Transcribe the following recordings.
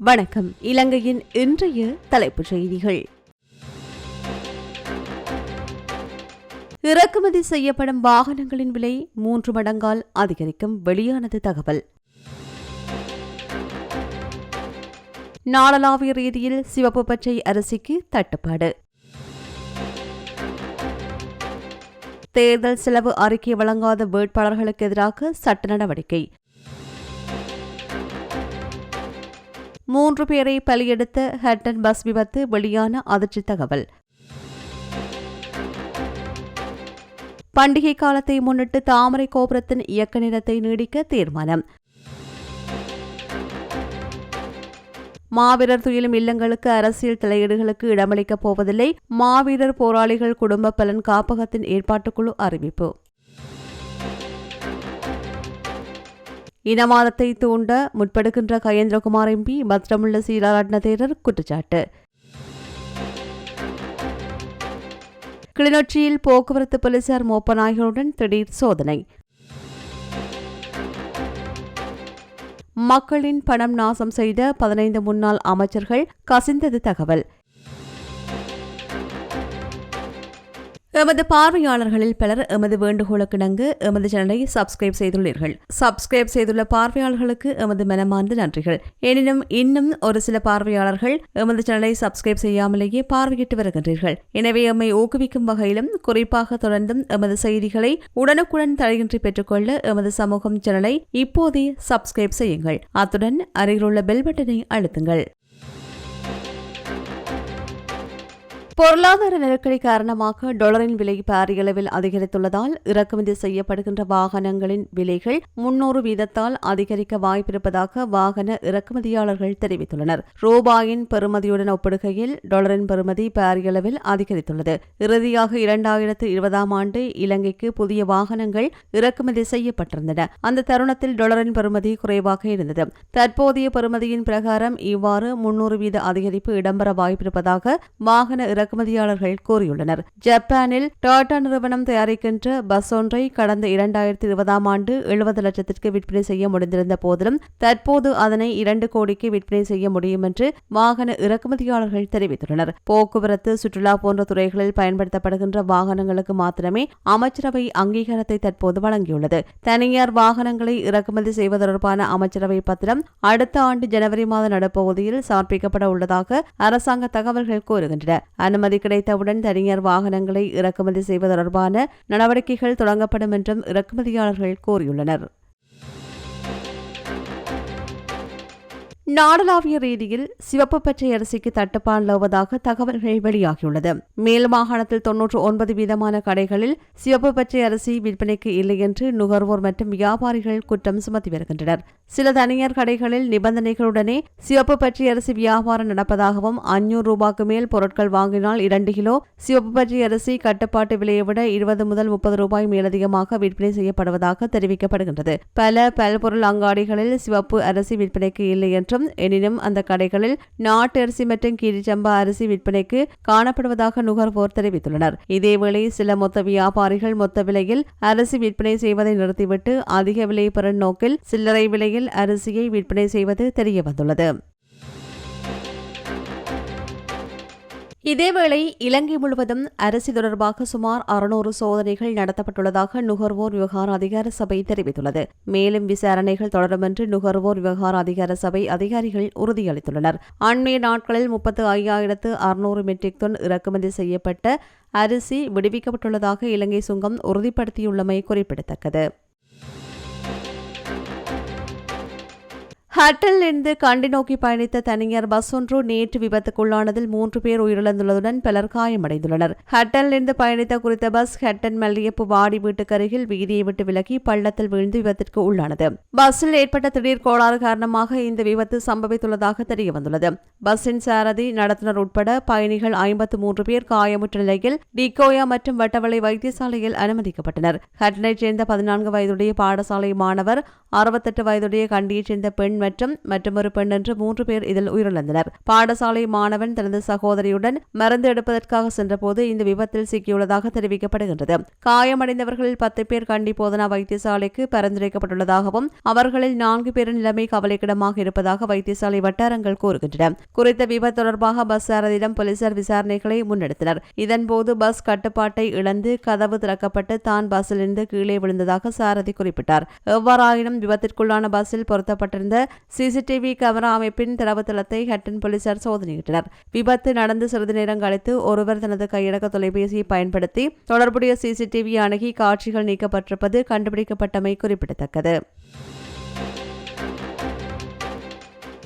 வணக்கம். இலங்கையின் இன்றைய தலைப்புச் செய்திகள். இறக்குமதி செய்யப்படும் வாகனங்களின் விலை மூன்று மடங்கால் அதிகரிக்கும் வெளியானது தகவல். நாடளாவிய ரீதியில் சிவப்பு பச்சை அரிசிக்கு தட்டுப்பாடு. தேர்தல் செலவு அறிக்கை வழங்காத வேட்பாளர்களுக்கு எதிராக சட்ட நடவடிக்கை. மூன்று பேரை பலியெடுத்த ஹட்டன் பஸ் விபத்து வெளியான அதிர்ச்சி தகவல். பண்டிகை காலத்தை முன்னிட்டு தாமரை கோபுரத்தின் இயக்க நேரத்தை நீடிக்க தீர்மானம். மாவீரர் துயிலும் இல்லங்களுக்கு அரசியல் தலையீடுகளுக்கு இடமளிக்கப் போவதில்லை. மாவீரர் போராளிகள் குடும்ப பலன் காப்பகத்தின் ஏற்பாட்டுக்குழு அறிவிப்பு. இனவாதத்தை தூண்ட முற்படுகின்ற கயேந்திரகுமார் எம்பி பத்திரமுள்ள சீலாரட்ன தேரர் குற்றச்சாட்டு. கிளிநொச்சியில் போக்குவரத்து போலீசார் மோப்பநாய்களுடன் திடீர் சோதனை. மக்களின் பணம் நாசம் செய்த பதினைந்து முன்னாள் அமைச்சர்கள் கசிந்தது தகவல். எமது பார்வையாளர்களில் பலர் எமது வேண்டுகோளுக்கிணங்கு எமது சேனலை சப்ஸ்கிரைப் செய்துள்ளீர்கள். சப்ஸ்கிரைப் செய்துள்ள பார்வையாளர்களுக்கு எமது மனமார்ந்த நன்றிகள். எனினும் இன்னும் ஒரு சில பார்வையாளர்கள் எமது சேனலை சப்ஸ்கிரைப் செய்யாமலேயே பார்வையிட்டு வருகின்றீர்கள். எனவே எம்மை ஊக்குவிக்கும் வகையிலும் குறிப்பாக தொடர்ந்தும் எமது செய்திகளை உடனுக்குடன் தடையின்றி பெற்றுக்கொள்ள எமது சமூகம் சேனலை இப்போதே சப்ஸ்கிரைப் செய்யுங்கள். அத்துடன் அருகிலுள்ள பெல் பட்டனை அழுத்துங்கள். பொருளாதார நெருக்கடி காரணமாக டொலரின் விலை பாரிய அளவில் அதிகரித்துள்ளதால் இறக்குமதி செய்யப்படுகின்ற வாகனங்களின் விலைகள் முன்னூறு வீதத்தால் அதிகரிக்க வாய்ப்பிருப்பதாக வாகன இறக்குமதியாளர்கள் தெரிவித்துள்ளனர். ரூபாயின் பெறுமதியுடன் ஒப்பிடுகையில் டாலரின் பெறுமதி பாரிய அளவில் அதிகரித்துள்ளது. இறுதியாக இரண்டாயிரத்து இருபதாம் ஆண்டு இலங்கைக்கு புதிய வாகனங்கள் இறக்குமதி செய்யப்பட்டிருந்தன. அந்த தருணத்தில் டொலரின் பெறுமதி குறைவாக இருந்தது. தற்போதைய பெறுமதியின் பிரகாரம் இவ்வாறு முன்னூறு வீத அதிகரிப்பு இடம்பெற வாய்ப்பிருப்பதாக வாகன இறக்குமதியாளர்கள் கூறியுள்ளனர். ஜப்பானில் டாடா நிறுவனம் தயாரிக்கின்ற பஸ் ஒன்றை கடந்த இரண்டாயிரத்தி இருபதாம் ஆண்டு எழுபது லட்சத்திற்கு விற்பனை செய்ய முடிந்திருந்த போதிலும் தற்போது அதனை இரண்டு கோடிக்கு விற்பனை செய்ய முடியும் என்று வாகன இறக்குமதியாளர்கள் தெரிவித்துள்ளனர். போக்குவரத்து சுற்றுலா போன்ற துறைகளில் பயன்படுத்தப்படுகின்ற வாகனங்களுக்கு மாத்திரமே அமைச்சரவை அங்கீகாரத்தை தற்போது வழங்கியுள்ளது. தனியார் வாகனங்களை இறக்குமதி செய்வது தொடர்பான அமைச்சரவை பத்திரம் அடுத்த ஆண்டு ஜனவரி மாத நடுப்பகுதியில் சமர்ப்பிக்கப்பட உள்ளதாக அரசாங்க தகவல்கள் கூறுகின்றன. அனுமதி கிடைத்தவுடன் தனியார் வாகனங்களை இறக்குமதி செய்வது தொடர்பான நடவடிக்கைகள் தொடங்கப்படும் என்றும் இறக்குமதியாளர்கள் கூறியுள்ளனர். நாடளாவிய ரீதியில் சிவப்பு பச்சை அரிசிக்கு தட்டுப்பாடு நிலவுவதாக தகவல்கள் வெளியாகியுள்ளது. மேல் மாகாணத்தில் தொன்னூற்று ஒன்பது வீதமான கடைகளில் சிவப்பு பச்சை அரிசி விற்பனைக்கு இல்லை என்று நுகர்வோர் மற்றும் வியாபாரிகள் குற்றம் சுமத்தி வருகின்றனர். சில தனியார் கடைகளில் நிபந்தனைகளுடனே சிவப்பு பச்சை அரிசி வியாபாரம் நடப்பதாகவும் அஞ்சூறு ரூபாய்க்கு மேல் பொருட்கள் வாங்கினால் இரண்டு கிலோ சிவப்பு பச்சை அரிசி கட்டுப்பாட்டு விலையை விட இருபது முதல் முப்பது ரூபாய் மேலதிகமாக விற்பனை செய்யப்படுவதாக தெரிவிக்கப்படுகின்றது. பல பல்பொருள் அங்காடிகளில் சிவப்பு அரிசி விற்பனைக்கு இல்லை என்று அதிகம் எனினும் அந்த கடைகளில் நாட்டு அரிசி மற்றும் கீரிச்சம்பா அரிசி விற்பனைக்கு காணப்படுவதாக நுகர்வோர் தெரிவித்துள்ளனர். இதேவேளை சில மொத்த வியாபாரிகள் மொத்த விலையில் அரிசி விற்பனை செய்வதை நிறுத்திவிட்டு அதிக விலை பெறும் நோக்கில் சில்லறை விலையில் அரிசியை விற்பனை செய்வது தெரியவந்துள்ளது. இதேவேளை இலங்கை முழுவதும் அரிசி தொடர்பாக சுமார் அறுநூறு சோதனைகள் நடத்தப்பட்டுள்ளதாக நுகர்வோர் விவகார அதிகார சபை தெரிவித்துள்ளது. மேலும் விசாரணைகள் தொடரும் என்று நுகர்வோர் விவகார அதிகார சபை அதிகாரிகள் உறுதியளித்துள்ளனர். அண்மைய நாட்களில் முப்பத்து ஐயாயிரத்து அறுநூறு மெட்ரிக் டன் இறக்குமதி செய்யப்பட்ட அரிசி விடுவிக்கப்பட்டுள்ளதாக இலங்கை சுங்கம் உறுதிப்படுத்தியுள்ளமை குறிப்பிடத்தக்கது. ஹட்டலிருந்து கண்டி நோக்கி பயணித்த தனியார் பஸ் ஒன்று நேற்று விபத்துக்குள்ளானதில் மூன்று பேர் உயிரிழந்துள்ளதுடன் பலர் காயமடைந்துள்ளனர். ஹட்டலிருந்து பயணித்த குறித்த பஸ் ஹட்டன் மல்லியப்பு வாடி வீட்டுக்கருகில் வீதியை விட்டு விலகி பள்ளத்தில் விழுந்து விபத்திற்கு உள்ளானது. பஸ்ஸில் ஏற்பட்ட திடீர் கோளாறு காரணமாக இந்த விபத்து சம்பவித்துள்ளதாக தெரியவந்துள்ளது. பஸ்ஸின் சாரதி நடத்துனர் உட்பட பயணிகள் ஐம்பத்து மூன்று பேர் காயமுற்ற நிலையில் டிகோயா மற்றும் வட்டவளை வைத்தியசாலையில் அனுமதிக்கப்பட்டனர். ஹட்டனைச் சேர்ந்த பதினான்கு வயதுடைய பாடசாலை மாணவர் அறுபத்தெட்டு வயதுடைய கண்டியைச் சேர்ந்த பெண் மற்றும் மற்றொரு பெண் என்று மூன்று பேர் இதில் உயிரிழந்தனர். பாடசாலை மாணவன் தனது சகோதரியுடன் மருந்து எடுப்பதற்காக சென்றபோது இந்த விபத்தில் சிக்கியுள்ளதாக தெரிவிக்கப்படுகின்றது. காயமடைந்தவர்களில் பத்து பேர் கண்டி போதனா வைத்தியசாலைக்கு பரிந்துரைக்கப்பட்டுள்ளதாகவும் அவர்களில் நான்கு பேரின் நிலைமை கவலைக்கிடமாக இருப்பதாக வைத்தியசாலை வட்டாரங்கள் கூறுகின்றன. குறித்த விபத்து தொடர்பாக பஸ் சாரதியிடம் போலீசார் விசாரணைகளை முன்னெடுத்தனர். இதன்போது பஸ் கட்டுப்பாட்டை இழந்து கதவு திறக்கப்பட்டு தான் பஸ்ஸிலிருந்து கீழே விழுந்ததாக சாரதி குறிப்பிட்டார். எவ்வாறாயினும் விபத்திற்குள்ளான பஸ்ஸில் பொருத்தப்பட்டிருந்த சிசிடிவி கேமரா அமைப்பின் தரவுத்தளத்தை ஹட்டன் போலீசார் சோதனையிட்டனர். விபத்து நடந்து சிறிது நேரம் கழித்து ஒருவர் தனது கையடக்க தொலைபேசியை பயன்படுத்தி தொடர்புடைய சிசிடிவி அணுகி காட்சிகள் நீக்கப்பட்டிருப்பது கண்டுபிடிக்கப்பட்டமை குறிப்பிடத்தக்கது.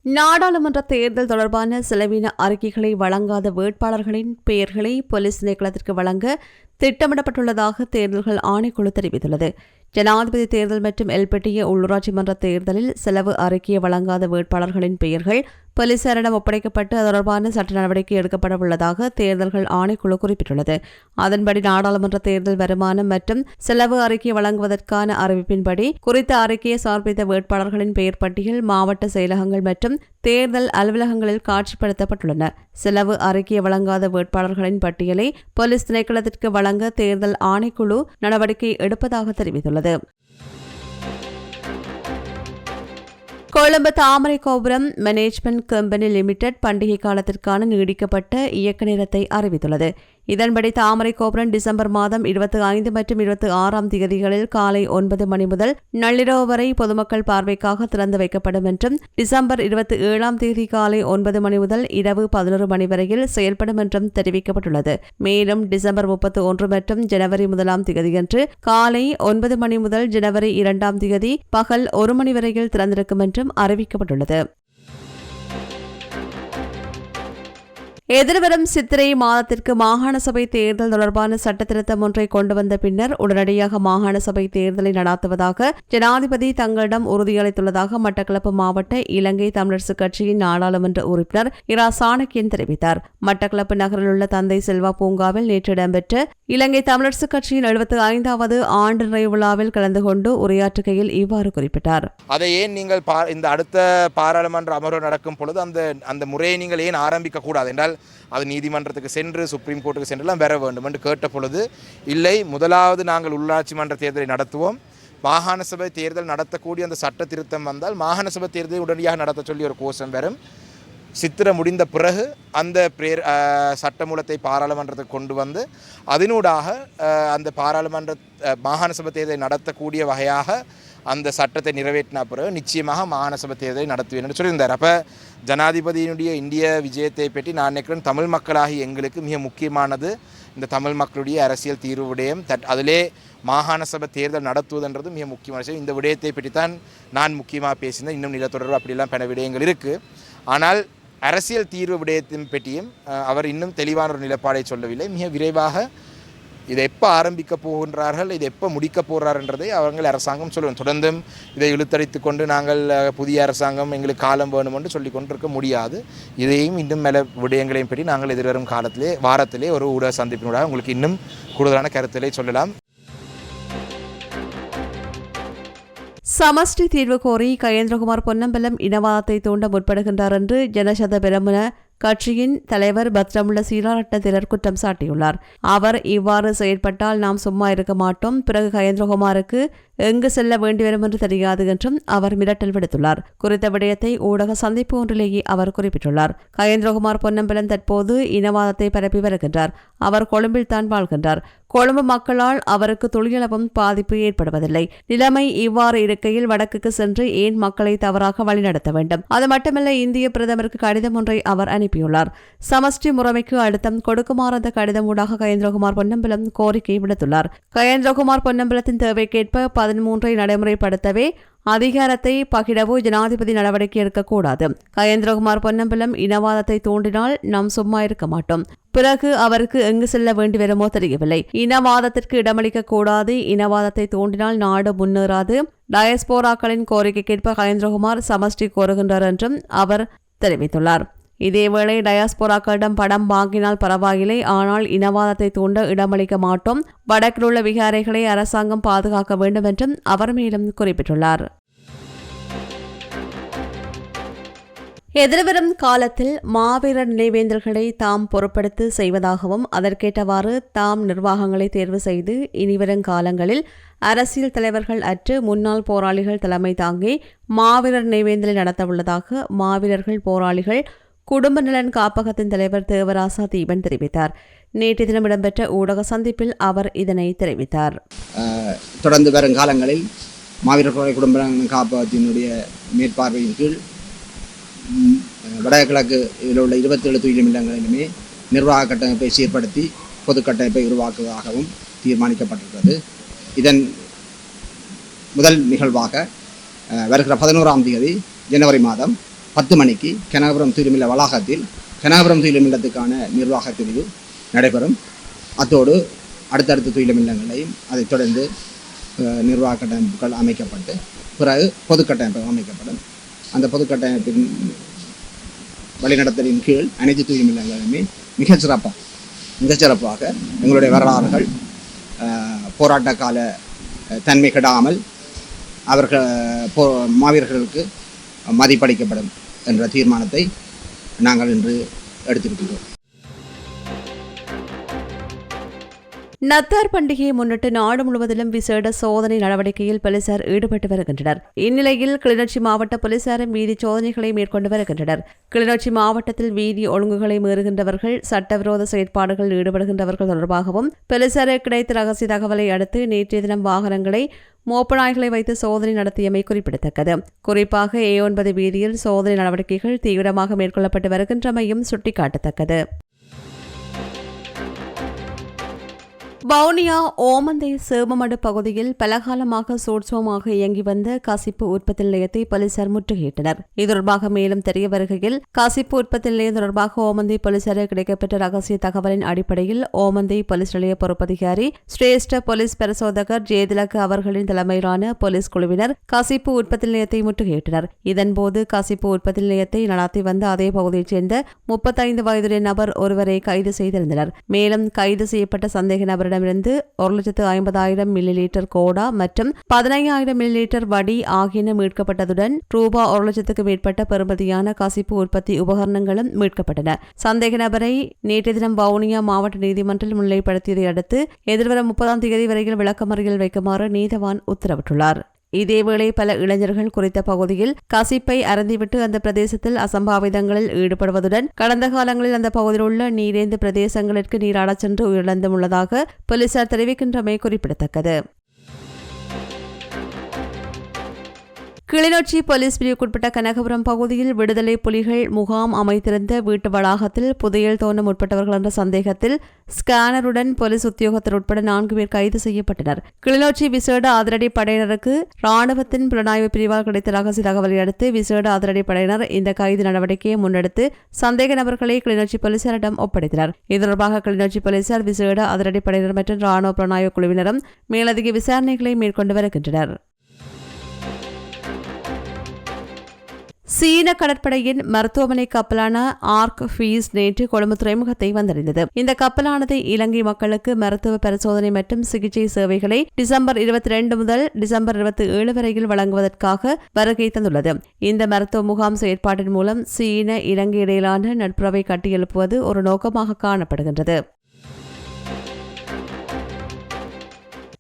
நாடாளுமன்ற தேர்தல் தொடர்பான செலவின அறிக்கைகளை வழங்காத வேட்பாளர்களின் பெயர்களை போலீஸ் திணைக்களத்திற்கு வழங்க திட்டமிடப்பட்டுள்ளதாக தேர்தல்கள் ஆணைக்குழு தெரிவித்துள்ளது. ஜனாதிபதி தேர்தல் மற்றும் எல்பெட்டிய உள்ளூராட்சி மன்ற தேர்தலில் செலவு அறிக்கையை வழங்காத வேட்பாளர்களின் பெயர்கள் போலீசாரிடம் ஒப்படைக்கப்பட்டு அது தொடர்பான சட்ட நடவடிக்கை எடுக்கப்பட உள்ளதாக தேர்தல்கள் ஆணைக்குழு குறிப்பிட்டுள்ளது. அதன்படி நாடாளுமன்ற தேர்தல் வருமானம் மற்றும் செலவு அறிக்கை வழங்குவதற்கான அறிவிப்பின்படி குறித்த அறிக்கையை சமர்ப்பித்த வேட்பாளர்களின் பெயர் பட்டியல் மாவட்ட செயலகங்கள் மற்றும் தேர்தல் அலுவலகங்களில் காட்சிப்படுத்தப்பட்டுள்ளன. செலவு அறிக்கையை வழங்காத வேட்பாளர்களின் பட்டியலை போலீஸ் திணைக்களத்திற்கு வழங்க தேர்தல் ஆணைக்குழு நடவடிக்கை எடுப்பதாக தெரிவித்துள்ளது. கொழும்பு தாமரை கோபுரம் மேனேஜ்மெண்ட் கம்பெனி லிமிடெட் பண்டிகை காலத்திற்கான நீடிக்கப்பட்ட இயக்க நேரத்தை அறிவித்துள்ளது. இதன்படி தாமரை கோபுரம் டிசம்பர் மாதம் இருபத்தி ஐந்து மற்றும் இருபத்தி ஆறாம் தேதிகளில் காலை ஒன்பது மணி முதல் நள்ளிரவு வரை பொதுமக்கள் பார்வைக்காக திறந்து வைக்கப்படும் என்றும் டிசம்பர் இருபத்தி ஏழாம் தேதி காலை ஒன்பது மணி முதல் இரவு பதினோரு மணி வரையில் செயல்படும் என்றும் தெரிவிக்கப்பட்டுள்ளது. மேலும் டிசம்பர் முப்பத்தி ஒன்று மற்றும் ஜனவரி முதலாம் தேதியன்று காலை ஒன்பது மணி முதல் ஜனவரி இரண்டாம் தேதி பகல் ஒரு மணி வரையில் திறந்திருக்கும் என்றும் அறிவிக்கப்பட்டுள்ளது. எதிர்வரும் சித்திரை மாதத்திற்கு மாகாண சபை தேர்தல் தொடர்பான சட்டத்திருத்தம் ஒன்றை கொண்டு வந்த பின்னர் உடனடியாக மாகாண சபை தேர்தலை நடாத்துவதாக ஜனாதிபதி தங்களிடம் உறுதியளித்துள்ளதாக மட்டக்களப்பு மாவட்ட இலங்கை தமிழரசுக் கட்சியின் நாடாளுமன்ற உறுப்பினர் இரா சாணக்கியன் தெரிவித்தார். மட்டக்களப்பு நகரில் உள்ள தந்தை செல்வா பூங்காவில் நேற்று இடம்பெற்ற இலங்கை தமிழரசுக் கட்சியின் எழுபத்தி ஐந்தாவது ஆண்டு நிறைவு விழாவில் கலந்து கொண்டு உரையாற்றுகையில் இவ்வாறு குறிப்பிட்டார். அதை ஏன் நீங்கள் பா இந்த அடுத்த பாராளுமன்ற அமர்வு நடக்கும் பொழுது அந்த அந்த முறையை நீங்கள் ஏன் ஆரம்பிக்க கூடாது என்றால் அது நீதிமன்றத்துக்கு சென்று சுப்ரீம் கோர்ட்டுக்கு சென்றெல்லாம் பெற வேண்டும் என்று கேட்ட பொழுது இல்லை முதலாவது நாங்கள் உள்ளாட்சி மன்ற தேர்தலை நடத்துவோம். மாகாண சபை தேர்தல் நடத்தக்கூடிய அந்த சட்ட திருத்தம் வந்தால் மாகாண சபை தேர்தலை உடனடியாக நடத்த சொல்லி ஒரு கோஷம் வரும். சித்திர முடிந்த பிறகு அந்த பிரேர் சட்டமூலத்தை பாராளுமன்றத்துக்கு கொண்டு வந்து அதனூடாக அந்த பாராளுமன்ற மாகாண சபை தேர்தலை நடத்தக்கூடிய வகையாக அந்த சட்டத்தை நிறைவேற்றின பிறகு நிச்சயமாக மாகாண சபை தேர்தலை நடத்துவேன் என்று சொல்லியிருந்தார். அப்போ ஜனாதிபதியினுடைய இந்திய விஜயத்தை பற்றி நான் நினைக்கிறேன் தமிழ் மக்களாகி எங்களுக்கு மிக முக்கியமானது இந்த தமிழ் மக்களுடைய அரசியல் தீர்வு விடயம். தட் அதிலே மாகாண சபை தேர்தல் நடத்துவதுன்றது மிக முக்கியமான விஷயம். இந்த விடயத்தை பற்றி தான் நான் முக்கியமாக பேசினேன் இன்னும் நிலத்தொடர்பு அப்படிலாம் பல விடயங்கள் இருக்குது ஆனால் அரசியல் தீர்வு விடயத்தின் பற்றியும் அவர் இன்னும் தெளிவான ஒரு நிலப்பாடை சொல்லவில்லை. மிக விரைவாக இதை எப்போ ஆரம்பிக்க போகின்றார்கள் இதை எப்போ முடிக்க போகிறார்ன்றதை அவர்கள் அரசாங்கம் சொல்லுவோம் தொடர்ந்தும் இதை இழுத்தடித்து கொண்டு நாங்கள் புதிய அரசாங்கம் எங்களுக்கு காலம் வேணும் என்று சொல்லி கொண்டிருக்க முடியாது. இதையும் இன்னும் மேல விடயங்களையும் பற்றி நாங்கள் எதிர்வரும் காலத்திலே வாரத்திலே ஒரு ஊடக சந்திப்பினூடாக உங்களுக்கு இன்னும் கூடுதலான கருத்திலே சொல்லலாம். சமஷ்டி தீர்வு கோரி கயேந்திரகுமார் பொன்னம்பலம் இனவாதத்தை தூண்ட முற்படுகின்றார் என்று ஜனசத பெரமுன கட்சியின் தலைவர் பத்ரமுள்ள சீலாரட்ன குற்றம் சாட்டியுள்ளார். அவர் இவ்வாறு செயற்பட்டால் நாம் சும்மா இருக்க மாட்டோம். பிறகு கயேந்திரகுமாருக்கு எங்கு செல்ல வேண்டி வரும் என்று தெரியாது என்றும் அவர் மிரட்டல் விடுத்துள்ளார். குறித்த விடயத்தை ஊடக சந்திப்பு ஒன்றிலேயே அவர் குறிப்பிட்டுள்ளார். கயேந்திரகுமார் பொன்னம்பலம் தற்போது இனவாதத்தை பரப்பி வருகின்றார். அவர் கொழும்பில் தான் வாழ்கின்றார். கொழும்பு மக்களால் அவருக்கு தொழிலளவும் பாதிப்பு ஏற்படுவதில்லை. நிலைமை இவ்வாறு இருக்கையில் வடக்குக்கு சென்று ஏன் மக்களை தவறாக வழிநடத்த வேண்டும்? அது மட்டுமல்ல இந்திய பிரதமருக்கு கடிதம் ஒன்றை அவர் அனுப்பி அனுப்பியுள்ளார் சமஷ்டி முறைமைக்கு அழுத்தம் கொடுக்குமாறு அந்த கடிதம் ஊடாக கயேந்திரகுமார் பொன்னம்பலம் கோரிக்கை விடுத்துள்ளார். கயேந்திரகுமார் பொன்னம்பலத்தின் தேவைக்கேற்ப பதிமூன்றை நடைமுறைப்படுத்தவே அதிகாரத்தை பகிடவோ ஜனாதிபதி நடவடிக்கை எடுக்கக்கூடாது. கயேந்திரகுமார் பொன்னம்பலம் இனவாதத்தை தூண்டினால் நாம் சும்மா இருக்க மாட்டோம். பிறகு அவருக்கு எங்கு செல்ல வேண்டி வருமோ தெரியவில்லை. இனவாதத்திற்கு இடமளிக்க கூடாது இனவாதத்தை தூண்டினால் நாடு முன்னேறாது. டயஸ்போராக்களின் கோரிக்கைக்கேற்ப கயேந்திரகுமார் சமஷ்டி கோருகின்றார் என்றும் அவர் தெரிவித்துள்ளார். இதேவேளை டயாஸ்போராக்களிடம் படம் வாங்கினால் பரவாயில்லை. ஆனால் இனவாதத்தை தூண்ட இடமளிக்க மாட்டோம். வடக்கில் உள்ள விகாரைகளை அரசாங்கம் பாதுகாக்க வேண்டும் என்றும் அவர் மேலும் குறிப்பிட்டுள்ளார். எதிர்வரும் காலத்தில் மாவீரர் நினைவேந்தல்களை தாம் பொறுப்படுத்தி செய்வதாகவும் அதற்கேற்றவாறு தாம் நிர்வாகங்களை தேர்வு செய்து இனிவரும் காலங்களில் அரசியல் தலைவர்கள் அற்று முன்னாள் போராளிகள் தலைமை தாங்கி மாவீரர் நினைவேந்தலை நடத்தவுள்ளதாக மாவீரர்கள் போராளிகள் குடும்ப நலன் காப்பகத்தின் தலைவர் தேவராசா தீபன் தெரிவித்தார். நேற்று தினம் இடம்பெற்ற ஊடக சந்திப்பில் அவர் இதனை தெரிவித்தார். தொடர்ந்து வரும் காலங்களில் மாவீரர் கொலை குடும்ப நலன் காப்பகத்தினுடைய மேற்பார்வையின் கீழ் வடகிழக்கு இதில் உள்ள இருபத்தேழு துயிலும் இல்லங்களிலுமே நிர்வாக கட்டமைப்பை சீர்படுத்தி பொது கட்டமைப்பை உருவாக்குவதாகவும் தீர்மானிக்கப்பட்டிருக்கிறது. இதன் முதல் நிகழ்வாக வருகிற பதினோராம் தேதி ஜனவரி மாதம் பத்து மணிக்கு கனகபுரம் தூய்மில்ல வளாகத்தில் கனகபுரம் துயிலுமில்லத்துக்கான நிர்வாக பிரிவு நடைபெறும். அத்தோடு அடுத்தடுத்த துயிலுமில்லங்களையும் அதைத் தொடர்ந்து நிர்வாக கட்டமைப்புகள் அமைக்கப்பட்டு பிறகு பொது கட்டமைப்பு அமைக்கப்படும். அந்த பொது கட்டமைப்பின் வழிநடத்தலின் கீழ் அனைத்து தூய்மில்லங்களுமே மிகச்சிறப்பாக மிகச்சிறப்பாக எங்களுடைய வரலாறுகள் போராட்ட கால தன்மை கெடாமல் அவர்கள் போ மாவீரர்களுக்கு மதிப்பளிக்கப்படும் என்ற தீர்மானத்தை நாங்கள் இன்று எடுத்திருக்கிறோம் நத்தார் பண்டிகையை முன்னிட்டு நாடு முழுவதிலும் விசேட சோதனை நடவடிக்கையில் போலீசார் ஈடுபட்டு வருகின்றனர். இந்நிலையில் கிளிநொச்சி மாவட்ட போலீசாரும் வீதி சோதனைகளை மேற்கொண்டு வருகின்றனர். கிளிநொச்சி மாவட்டத்தில் வீதி ஒழுங்குகளை மீறுகின்றவர்கள் சட்டவிரோத செயற்பாடுகளில் ஈடுபடுகின்றவர்கள் தொடர்பாகவும் போலீசாருக்கு கிடைத்த ரகசிய தகவலை அடுத்து நேற்றைய தினம் வாகனங்களை மோப்பநாய்களை வைத்து சோதனை நடத்தியமை குறிப்பிடத்தக்கது. குறிப்பாக ஏ ஒன்பது வீதியில் சோதனை நடவடிக்கைகள் தீவிரமாக மேற்கொள்ளப்பட்டு வருகின்றமையும் சுட்டிக்காட்டத்தக்கது. வவுனியா ஓமந்தை சேமமடு பகுதியில் பலகாலமாக சூட்சமாக இயங்கி வந்த கசிப்பு உற்பத்தி நிலையத்தை போலீசார் முற்றுகையிட்டனர். இது தொடர்பாக மேலும் தெரிய வருகையில் கசிப்பு உற்பத்தி நிலையம் தொடர்பாக ஓமந்தை போலீசாருக்கு கிடைக்கப்பட்ட ரகசிய தகவலின் அடிப்படையில் ஓமந்தை போலீஸ் நிலைய பொறுப்பதிகாரி சிரேஷ்ட போலீஸ் பரிசோதகர் ஜெயதிலக்கு அவர்களின் தலைமையிலான போலீஸ் குழுவினர் கசிப்பு உற்பத்தி நிலையத்தை முற்றுகையிட்டனர். இதன்போது கசிப்பு உற்பத்தி நிலையத்தை நடத்தி வந்த அதே பகுதியைச் சேர்ந்த முப்பத்தைந்து வயதுடைய நபர் ஒருவரை கைது செய்திருந்தனர். மேலும் கைது செய்யப்பட்ட சந்தேக நபரிடமிருந்து ஒரு லட்சத்து ஐம்பதாயிரம் மில்லி லிட்டர் கோடா மற்றும் பதினையாயிரம் மில்லி லிட்டர் வடி ஆகியன மீட்கப்பட்டதுடன் ரூபா ஒரு லட்சத்துக்கு மேற்பட்ட பெறுமதியான கசிப்பு உற்பத்தி உபகரணங்களும் மீட்கப்பட்டன. சந்தேக நபரை நேற்று தினம் வவுனியா மாவட்ட நீதிமன்றில் முன்னிலைப்படுத்தியதை அடுத்து எதிர்வரும் முப்பதாம் தேதி வரையில் விளக்கமறியல் வைக்குமாறு நீதவான் உத்தரவிட்டுள்ளார். இதேவேளை பல இளைஞர்கள் குறித்த பகுதியில் கசிப்பை அறந்துவிட்டு அந்த பிரதேசத்தில் அசம்பாவிதங்களில் ஈடுபடுவதுடன் கடந்த காலங்களில் அந்த பகுதியில் உள்ள நீரேந்து பிரதேசங்களுக்கு நீராடச் சென்று உயிரிழந்துள்ளதாக போலீசார் தெரிவிக்கின்றமை குறிப்பிடத்தக்கது. கிளிநொச்சி போலீஸ் பிரிவுக்குட்பட்ட கனகபுரம் பகுதியில் விடுதலை புலிகள் முகாம் அமைத்திருந்த வீட்டு வளாகத்தில் புதையல் தோண்ட முற்பட்டவர்கள் என்ற சந்தேகத்தில் ஸ்கேனருடன் போலீஸ் உத்தியோகத்தர் உட்பட நான்கு பேர் கைது செய்யப்பட்டனர். கிளிநொச்சி விசேட அதிரடி படையினருக்கு ராணுவத்தின் புலனாய்வு பிரிவால் கிடைத்த ரகசிய தகவலை அடுத்து விசேட அதிரடி படையினர் இந்த கைது நடவடிக்கையை முன்னெடுத்து சந்தேக நபர்களை கிளிநொச்சி போலீசாரிடம் ஒப்படைத்தனர். இது தொடர்பாக கிளிநொச்சி போலீசார் விசேட அதிரடி படையினர் மற்றும் ராணுவ புலனாய்வு குழுவினரும் மேலதிக விசாரணைகளை மேற்கொண்டு வருகின்றனர். சீன கடற்படையின் மருத்துவமனை கப்பலான ஆர்க் ஃபீஸ் நேற்று கொழும்பு துறைமுகத்தை வந்தடைந்தது. இந்த கப்பலானது இலங்கை மக்களுக்கு மருத்துவ பரிசோதனை மற்றும் சிகிச்சை சேவைகளை டிசம்பர் இருபத்தி ரெண்டு முதல் டிசம்பர் இருபத்தி ஏழு வரையில் வழங்குவதற்காக வருகை தந்துள்ளது. இந்த மருத்துவ முகாம் செயற்பாட்டின் மூலம் சீன இலங்கை இடையிலான நட்புறவை கட்டியெழுப்புவது ஒரு நோக்கமாக காணப்படுகின்றது.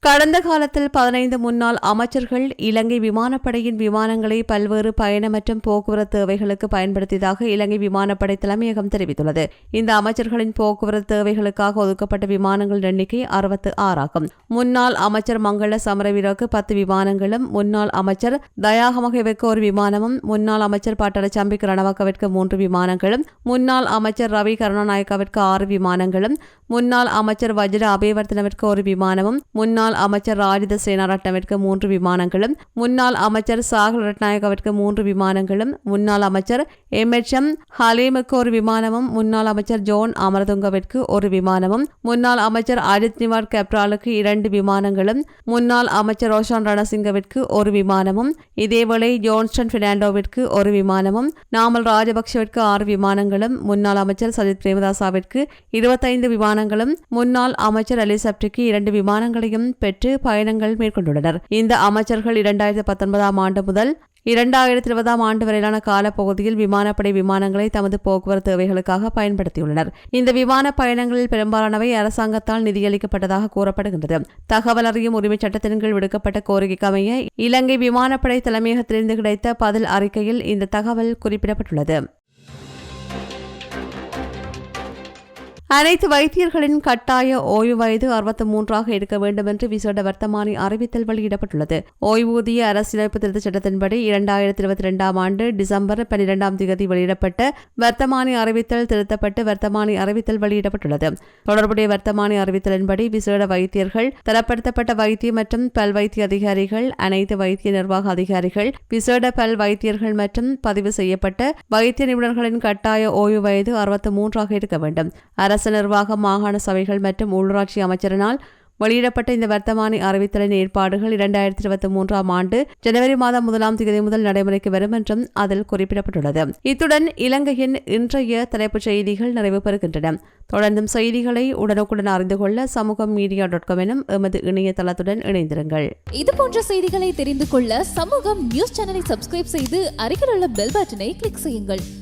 கடந்த காலத்தில் பதினைந்து முன்னாள் அமைச்சர்கள் இலங்கை விமானப்படையின் விமானங்களை பல்வேறு பயண மற்றும் போக்குவரத்து தேவைகளுக்கு பயன்படுத்தியதாக இலங்கை விமானப்படை தலைமையகம் தெரிவித்துள்ளது. இந்த அமைச்சர்களின் போக்குவரத்து தேவைகளுக்காக ஒதுக்கப்பட்ட விமானங்களின் எண்ணிக்கை அறுபத்து ஆறாகும். முன்னாள் அமைச்சர் மங்கள சமரவீரருக்கு பத்து விமானங்களும் முன்னாள் அமைச்சர் தயாகமகவிற்கு ஒரு விமானமும் முன்னாள் அமைச்சர் பாட்டர சம்பிக் ரணவக்கவிற்கு மூன்று விமானங்களும் முன்னாள் அமைச்சர் ரவி கருணாநாயக்கவிற்கு ஆறு விமானங்களும் முன்னாள் அமைச்சர் வஜ்ர அபேவர்த்தனவிற்கு ஒரு விமானமும் முன்னாள் அமைச்சர் ராஜித சேனாரட்னவிற்கு மூன்று விமானங்களும் முன்னாள் அமைச்சர் சாகல் ரட்நாயகவிற்கு மூன்று விமானங்களும் முன்னாள் அமைச்சர் எம் எச் எம் ஹலீமுக்கு ஒரு விமானமும் முன்னாள் அமைச்சர் ஜோன் அமரதுங்கவிற்கு ஒரு விமானமும் முன்னாள் அமைச்சர் அஜித் நிவார் கெப்ராலுக்கு இரண்டு விமானங்களும் முன்னாள் அமைச்சர் ரோஷான் ரணசிங்கவிற்கு ஒரு விமானமும் இதேவேளை ஜோன்ஸ்டன் பெர்னாண்டோவிற்கு ஒரு விமானமும் நாமல் ராஜபக்சவிற்கு ஆறு விமானங்களும் முன்னாள் அமைச்சர் சஜித் பிரேமதாசாவிற்கு இருபத்தைந்து விமானங்களும் முன்னாள் அமைச்சர் அலிசப்டிக்கு இரண்டு விமானங்களையும் பெற்று பயணங்கள் மேற்கொண்டுள்ளனர். இந்த அமைச்சர்கள் இரண்டாயிரத்தி பத்தொன்பதாம் ஆண்டு முதல் இரண்டாயிரத்தி இருபதாம் ஆண்டு வரையிலான காலப்பகுதியில் விமானப்படை விமானங்களை தமது போக்குவரத்து தேவைகளுக்காக பயன்படுத்தியுள்ளனர். இந்த விமான பயணங்களில் பெரும்பாலானவை அரசாங்கத்தால் நிதியளிக்கப்பட்டதாக கூறப்படுகின்றது. தகவல் அறியும் உரிமைச் சட்டத்தின் கீழ் விடுக்கப்பட்ட கோரிக்கைக்கு அமைய இலங்கை விமானப்படை தலைமையகத்திலிருந்து கிடைத்த பதில் அறிக்கையில் இந்த தகவல் குறிப்பிடப்பட்டுள்ளது. அனைத்து வைத்தியர்களின் கட்டாய ஓய்வு வயது அறுபத்தி மூன்றாக இருக்க வேண்டும் என்று விசேட வர்த்தமானி அறிவித்தல் வெளியிடப்பட்டுள்ளது ஓய்வூதிய அரசியலமைப்பு திருத்தச் சட்டத்தின்படி இரண்டாயிரத்தி இருபத்தி இரண்டாம் ஆண்டு டிசம்பர் பன்னிரெண்டாம் தேதி வெளியிடப்பட்ட வர்த்தமானி அறிவித்தல் திருத்தப்பட்டு வர்த்தமானி அறிவித்தல் வெளியிடப்பட்டுள்ளது தொடர்புடைய வர்த்தமானி அறிவித்தலின்படி விசேட வைத்தியர்கள் தரப்படுத்தப்பட்ட வைத்திய மற்றும் பல் வைத்திய அதிகாரிகள் அனைத்து வைத்திய நிர்வாக அதிகாரிகள் விசேட பல் வைத்தியர்கள் மற்றும் பதிவு செய்யப்பட்ட வைத்திய நிபுணர்களின் கட்டாய ஓய்வு வயது அறுபத்தி மூன்றாக இருக்க வேண்டும். அரசு நிர்வாகம் மாகாண சபைகள் மற்றும் உள்ளூராட்சி அமைச்சரினால் வெளியிடப்பட்ட இந்த வர்த்தமானி அறிவித்தலின் ஏற்பாடுகள் இரண்டாயிரத்தி இருபத்தி மூன்றாம் ஆண்டு ஜனவரி மாதம் முதலாம் தேதி முதல் நடைமுறைக்கு வரும் என்றும் அதில் குறிப்பிடப்பட்டுள்ளது. இத்துடன் இலங்கையின் இன்றைய தலைப்புச் செய்திகள் நிறைவு பெறுகின்றன. தொடர்ந்தும் செய்திகளை உடனுக்குடன் அறிந்து கொள்ள சமூகம் மீடியா டாட் காம் எனும் எமது இணையதளத்துடன் இணைந்திருங்கள். இது போன்ற செய்திகளை தெரிந்து கொள்ள சமூகம் நியூஸ் சேனலை சப்ஸ்கிரைப் செய்து அருகில் உள்ள பெல் பட்டனை கிளிக் செய்யுங்கள்.